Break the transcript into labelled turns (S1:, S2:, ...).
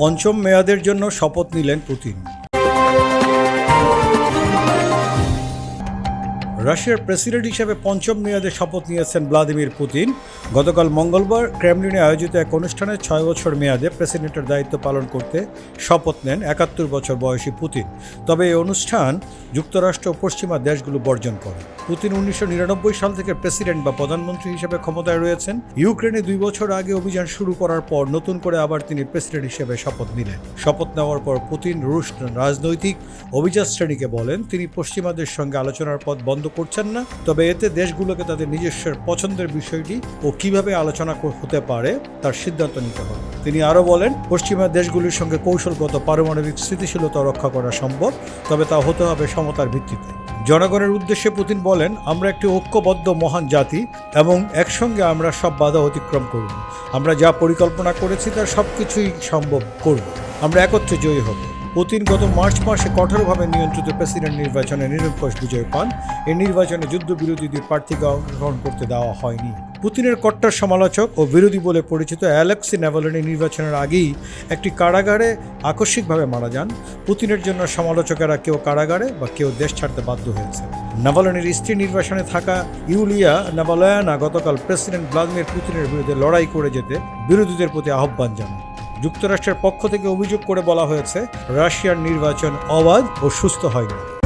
S1: পঞ্চম মেয়াদের জন্য শপথ নিলেন পুতিন। রাশিয়ার প্রেসিডেন্ট হিসেবে পঞ্চম মেয়াদে শপথ নিয়েছেন ভ্লাদিমির পুতিন। গতকাল মঙ্গলবার ক্রেমলিনে আয়োজিত এক অনুষ্ঠানে ছয় বছর মেয়াদে প্রেসিডেন্টের দায়িত্ব পালন করতে শপথ নেন একাত্তর বছর বয়সী পুতিন। তবে এই অনুষ্ঠান যুক্তরাষ্ট্র ও পশ্চিমা দেশগুলো বর্জন করে। পুতিন উনিশশো নিরানব্বই সাল থেকে প্রেসিডেন্ট বা প্রধানমন্ত্রী হিসেবে ক্ষমতায় রয়েছেন। ইউক্রেনে দুই বছর আগে অভিযান শুরু করার পর নতুন করে আবার তিনি প্রেসিডেন্ট হিসেবে শপথ নিলেন। শপথ নেওয়ার পর পুতিন রুশ রাজনৈতিক অভিজাত শ্রেণীকে বলেন, তিনি পশ্চিমাদের সঙ্গে আলোচনার পথ বন্ধ করছেন না, তবে এতে দেশগুলোকে তাদের নিজস্ব পছন্দের বিষয়টি ও কীভাবে আলোচনা হতে পারে তার সিদ্ধান্ত নিতে হবে। তিনি আরও বলেন, পশ্চিমা দেশগুলির সঙ্গে কৌশলগত পারমাণবিক স্থিতিশীলতা রক্ষা করা সম্ভব, তবে তা হতে হবে সমতার ভিত্তিতে। জনগণের উদ্দেশ্যে পুতিন বলেন, আমরা একটি ঐক্যবদ্ধ মহান জাতি এবং একসঙ্গে আমরা সব বাধা অতিক্রম করব। আমরা যা পরিকল্পনা করেছি তার সব কিছুই সম্ভব করব। আমরা একত্রে জয়ী হব। পুতিন গত মার্চ মাসে কঠোরভাবে নিয়ন্ত্রিত প্রেসিডেন্ট নির্বাচনে নিরঙ্কুশ বিজয় পান। এই নির্বাচনে যুদ্ধবিরোধীদের প্রার্থীকে অংশগ্রহণ করতে দেওয়া হয়নি। পুতিনের কট্টর সমালোচক ও বিরোধী বলে পরিচিত অ্যালেক্সি নেভালনি নির্বাচনের আগেই একটি কারাগারে আকস্মিকভাবে মারা যান। পুতিনের জন্য সমালোচকেরা কেউ কারাগারে বা কেউ দেশ ছাড়তে বাধ্য হয়েছে। নাভালনির স্ত্রী নির্বাসনে থাকা ইউলিয়া নাভালয়ানা গতকাল প্রেসিডেন্ট ভ্লাদিমির পুতিনের বিরুদ্ধে লড়াই করে যেতে বিরোধীদের প্রতি আহ্বান জানান। যুক্তরাষ্ট্রের পক্ষ থেকে অভিযোগ করে বলা হয়েছে রাশিয়ার নির্বাচন অবাধ ও সুস্থ হয়নি।